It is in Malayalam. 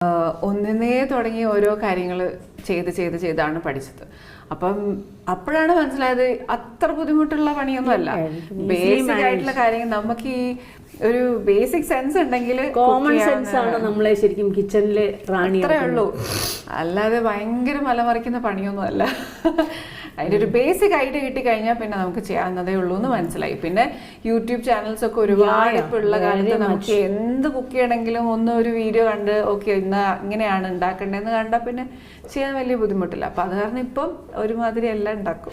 ആഹ് ഒന്നിന്നേ തുടങ്ങി ഓരോ കാര്യങ്ങൾ ചെയ്ത് ചെയ്ത് ചെയ്താണ് പഠിച്ചത്. അപ്പം അപ്പോഴാണ് മനസ്സിലായത് അത്ര ബുദ്ധിമുട്ടുള്ള പണിയൊന്നുമല്ല ബേസിക് ആയിട്ടുള്ള കാര്യങ്ങൾ നമുക്ക് ഈ ഒരു ബേസിക് സെൻസ് ഉണ്ടെങ്കിൽ കോമൺ സെൻസ് ആണ് നമ്മളെ ശരിക്കും കിച്ചണിലെ റാണി അത്രേ ഉള്ളൂ. അല്ലാതെ ഭയങ്കര മലമറിക്കുന്ന പണിയൊന്നും അല്ല. അതിന്റെ ഒരു ബേസിക് ഐഡിയ കിട്ടി കഴിഞ്ഞാൽ പിന്നെ നമുക്ക് ചെയ്യാവുന്നതേ ഉള്ളൂ എന്ന് മനസ്സിലായി. പിന്നെ യൂട്യൂബ് ചാനൽസ് ഒക്കെ ഒരുപാട് ഇപ്പോൾ ഉള്ള കാലത്ത് നമുക്ക് എന്ത് കുക്ക് ചെയ്യണമെങ്കിലും ഒന്ന് ഒരു വീഡിയോ കണ്ട് ഓക്കെ ഇന്ന് ഇങ്ങനെയാണ് ഉണ്ടാക്കേണ്ടതെന്ന് കണ്ടാൽ പിന്നെ ചെയ്യാൻ വലിയ ബുദ്ധിമുട്ടില്ല. അപ്പം അത് കാരണം ഇപ്പം ഒരുമാതിരി എല്ലാം ഉണ്ടാക്കും.